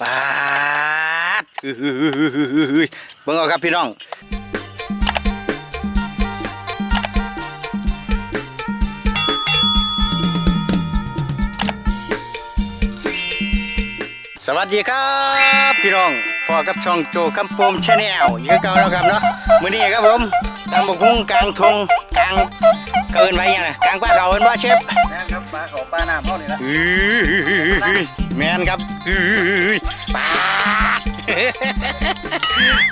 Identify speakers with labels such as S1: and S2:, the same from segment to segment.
S1: ปาดเบิ่งเอาครับพี่น้องสวัสดีครับพี่น้องพอกับช่องโจคำโปมชาแนลอยู่กับเก่าแล้วครับเนาะมื้อนี้ครับผมตามบกหุ้งกลางทงกลางเกินไว้ยังไงกลางป้าเขาเห็นว่าเชฟ
S2: ปลาเขาปลาน้ำเท่านี้ละ
S1: อื้อแมนครับอื้อปาด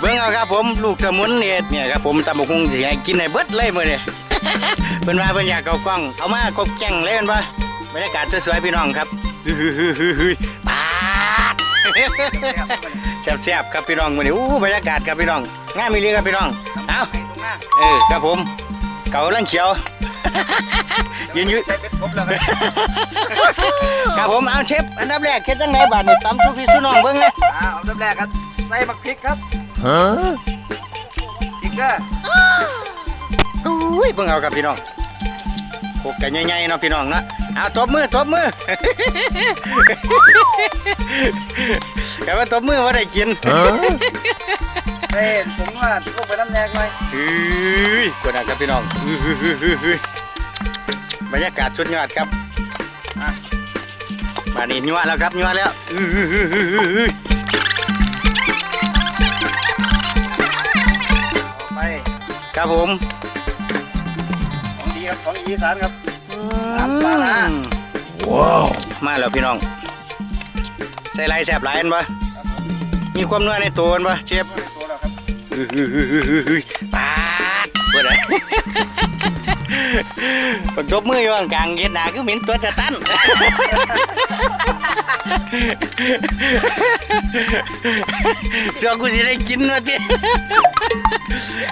S1: เบิ่งเอาครับผมลูกสมุนเนี่ยเนี่ยครับผมตำบกหุ้งสิให้กินให้เบิดเลยมื้อนี้เพิ่นว่าเพิ่นอยากเอากล้อง เอามากบแจ้งเลยเพิ่นว่าบรรยากาศสวยๆพี่น้องครับอื้อปาดแซ่บๆครับพี่น้องมื้อนี้อู้บรรยากาศครับพี่น้องงามมีเรือครับพี่น้องเอ้า
S2: ให้ตรงหน้า
S1: เออครับผมเก่ากำลังเขียว ยืนอยู่
S2: ใส่เป็ดครบแล้วครับ
S1: ครับผมเอาเชฟอันดับแรกเฮ็ดจังไงบาดนี่ตำทุกที่สุน้องเบิ่งเลย
S2: อ่าเอาเริ่มแรกครับใส่มักพริกครับพริกเด้อ
S1: อุ้ยเบิ่งเอาครับพี่น้องโคกกันใหญ่ๆเนาะพี่น้องเนาะเอาตบมือตบมือแต่ว่าตบมือว่าได้กิน
S2: ใส่ผงว่าลงไปน้ำแดงหน่อย
S1: เฮ้ยกดนะครับพี่น้องอื้อหือหือหือหือ บรรยากาศสุดยอดครับ
S2: อะ
S1: มานี่ยัวแล้วครับยัวแล้วอื้อหือหือหือหือ
S2: ต่อไป
S1: ครับผม
S2: ของดีครับของอีสานครับน้ำปลาร้า
S1: ว้าวมาแล้วพี่น้อง ใส่ไรแสบหลายอันปะ
S2: ครับผม
S1: มีความนัวในตัวอันปะเชฟ
S2: ตัวแล้วครับ
S1: ปาดเปิดเลยปั กจบมืออยู่กลางๆเย็ดหนาคือเหม็นตัวจะตั้นเสือกูสิได้กินวะที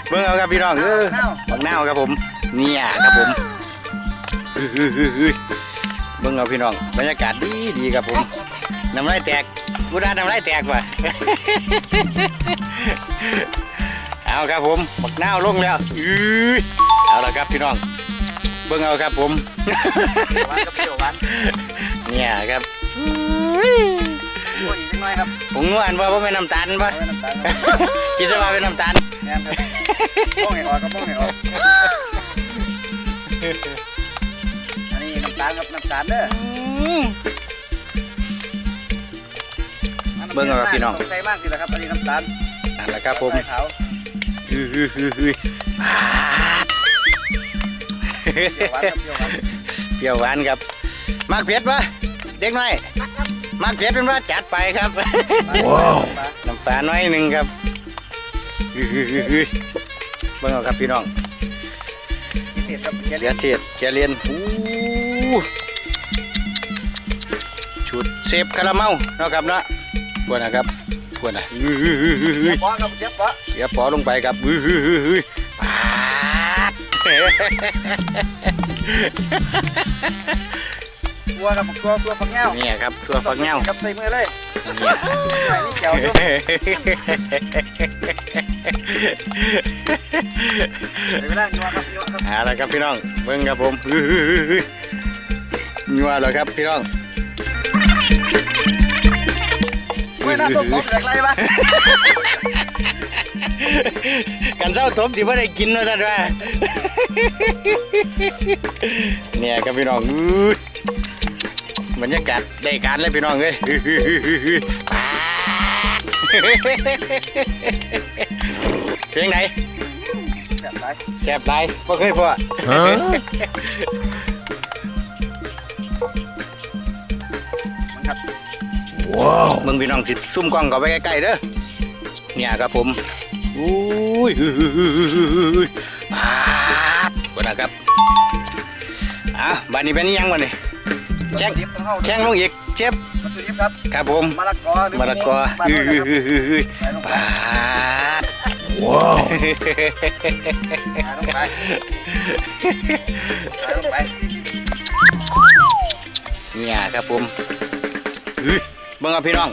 S1: เบิ่งเอาครับพี่น้องเออ
S2: เน่า
S1: บักนาวครับผม เนี่ยครับผมเบิ่งเอาพี่น้องบรรยากาศดีดีครับผมน้ำลายแตกกูได้น้ำลายแตกว่ะเอาครับผมบักนาวลงแล้วอื้อเอาละครับพี่น้อง เบิ่งเอาครับผม
S2: หวานกับเปรี้ยวหวาน
S1: เนี่ยครับ
S2: ตัวอีกนิดหน่อยครับ
S1: ผงนวลว่าเป็นน้ำตาลปะ
S2: เอาไว้น้ำตาลครับ
S1: คิดซะว่าเป็นน้ำตาล
S2: แม่นครับป้องให้ออกครับป้องให้ออกอันนี้น้ำตาลครับน้ำตาลเด้อ
S1: เบิ่งเอาครับพี่น้อง
S2: ต้ใส่มากสิละครับอันนี้น้ำตาล
S1: นั่นแหละครับผม
S2: ใส่ขาว
S1: อื้อหือหือหือปา เปรี้ยวหวานครับมากเผ็ดปะเด็กน้อยมากเผ็ดเป็นว่าจัดไปครับ
S2: ว้าว
S1: น้ำปลาน้อยหนึ่งครับอื้อหือหือหือเบิ่งเอาครับพี่น้อง
S2: พิเศษครับอย่า
S1: เลี
S2: เลี้
S1: ย
S2: ยง
S1: เทียดเชียเลียนอู้ชุดเซฟคาราเมาเนาะครับเนาะกวนนะครับกวนนะอื้อหือหือหือหื
S2: เจ็
S1: อบ
S2: ปอครับเจ็บปอ
S1: เสียปอลงไปครับ อื้อหือหือหือปาด
S2: ตัวครับตัวตัวฝักเงา
S1: เนี่ยครับตัวฝักเงา
S2: กับใส่มือเลย
S1: เนี่ย
S2: ใส่นี่เจียวอยู่เดี๋ยวเวลานัวครับนัวครับ
S1: เอาละครับพี่น้องเบิ่งครับผมอื้อหือหือหือนัวแล้วครับพี่น้อง
S2: เว้ยหน้าต้มต้มจากไรบ้าง
S1: กันเศร้าทบสิว่าได้กินว่าท่านว่าเนี่ยครับพี่น้องอื้อบรรยากาศได้การเลยพี่น้องเอ้ยอื้อหือหือหือหือปาดเพลงไหน
S2: แบบไร
S1: แซ่บไรบ่เคยพอ
S2: มันครับ
S1: มึงพี่น้องสิซุ่มกล้องเข้าไปใกล้ๆเด้อ เนี่ยครับผมอุ้ยอื้อหือหือหือหือปาดกดนะครับอะบ้านนี้เป็นยังวะนี่แจ้ง
S2: แจ้งเข้า
S1: แข่งลงอีกเชฟ
S2: วัตถุดิบครับ
S1: ครับผม
S2: มะละกอ
S1: มะละกอ
S2: บ้าน
S1: อื้อ
S2: เรา
S1: หือ
S2: นะครับ
S1: หือหือ
S2: ใส่ลงไป
S1: ปาด
S2: ใส่ลงไปไป
S1: เนี่ยครับผมอื้อเบิ่งเอาพี่น้อง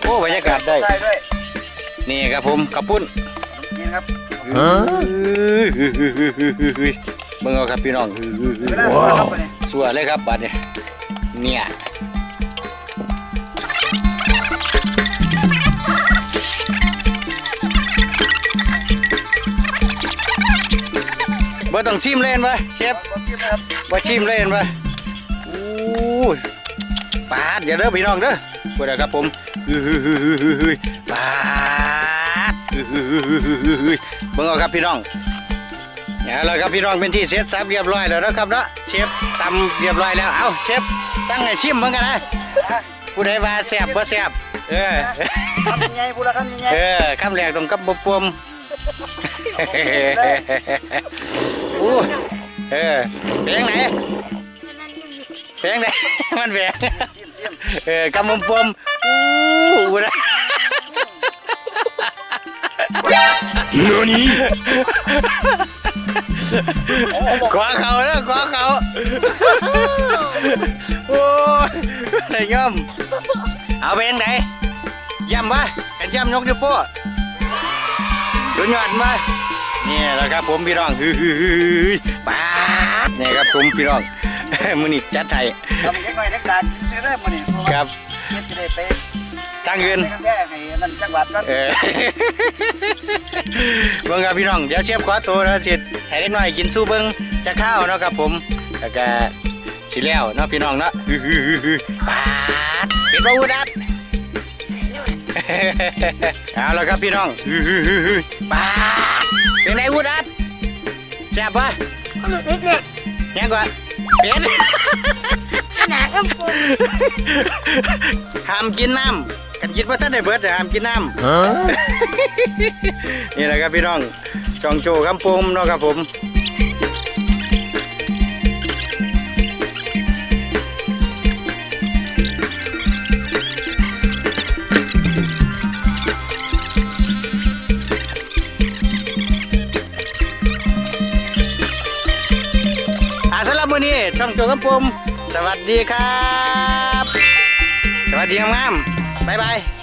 S1: โอ้บรรยากาศได้
S2: ใส่ด้วย
S1: นี่ครับผมกระปุ้น
S2: นี่นครับ
S1: เบิ่งเอาครับพี่น้อง
S2: เวลาสวครับไปเนี่ย
S1: สัวเลยครับบัดเนี่ยเนี่ยบ่ต้องชิมเล่นไปะเชฟ
S2: บ่
S1: ชิมเล่นไปะอู้ปาดอย่าเด้อพี่น้องเด้อ พูดนะครับผมอื้อหือหือหือหือหือปาดอื้อหือหือหือหือหือหือเบิ่งเอาครับพี่น้องเอาเลยครับพี่น้องเป็นที่เสร็จสับเรียบร้อยแล้วนะครับเนาะเชฟตำเรียบร้อยแล้วเอ้าเชฟสั่งให้ชิมเหมือนกันนะ
S2: อะ
S1: ผู้ใดว่าแซ่บบ่แซ่บเออ
S2: ทำยังไงพูดละคำยังไง
S1: เออคำแรกต้องกับบปวมโอ้เออเพลงไห นเพลงไหนมันเพลง
S2: ชิมชิม
S1: เออกำมุมปวมอู้นะ
S2: โอ้โห
S1: กวาเขาเนอะกวาเขาโอ้ยไอ้ย่อมเอาเพลงไหนย่ำปะกันย่ำยกนิ้วโป้สุดยอดปะนี่แหละครับผมพี่น้องฮือฮือฮือป้าดนี่ครับผมพี่น้อง มือนี่จัดไทย
S2: ทำเล็กน้อยเล็กดังซื้อได้มาเนี่ยเพราะว่า
S1: ครับ
S2: เก็บจะได้ไป
S1: ทางเงิน
S2: ไปกันแท้ให้นั่นจังหวัดก็
S1: เออเบิ่งครับพี่น้องเดี๋ยวเชฟขอตัวแล้วสิให้เล็กน้อยกินสู้เบิ่งจะข้าวเนาะครับผมแล้วก็สิแล้วเนาะพี่น้องเนาะอื้อหือหือหือปาดเป็นบ่อุดัดเอาละครับพี่น้องอื้อหือหือหือปาดเป็นไงอุดัดแซ่บปะ
S3: ก็หลุดนิดเนี่ย
S1: ยังกว่า เป็น
S3: ขนาดก็ปน
S1: ห้ามกินน้ำกันกินว่าท่านได้เบิดแต่ห้ามกินน้ำนี่แหละครับพี่น้องจองโจคำปมเนาะครับผม ช่องโจคำปมสวัสดีครับ สวัสดีงามๆบ๊ายบาย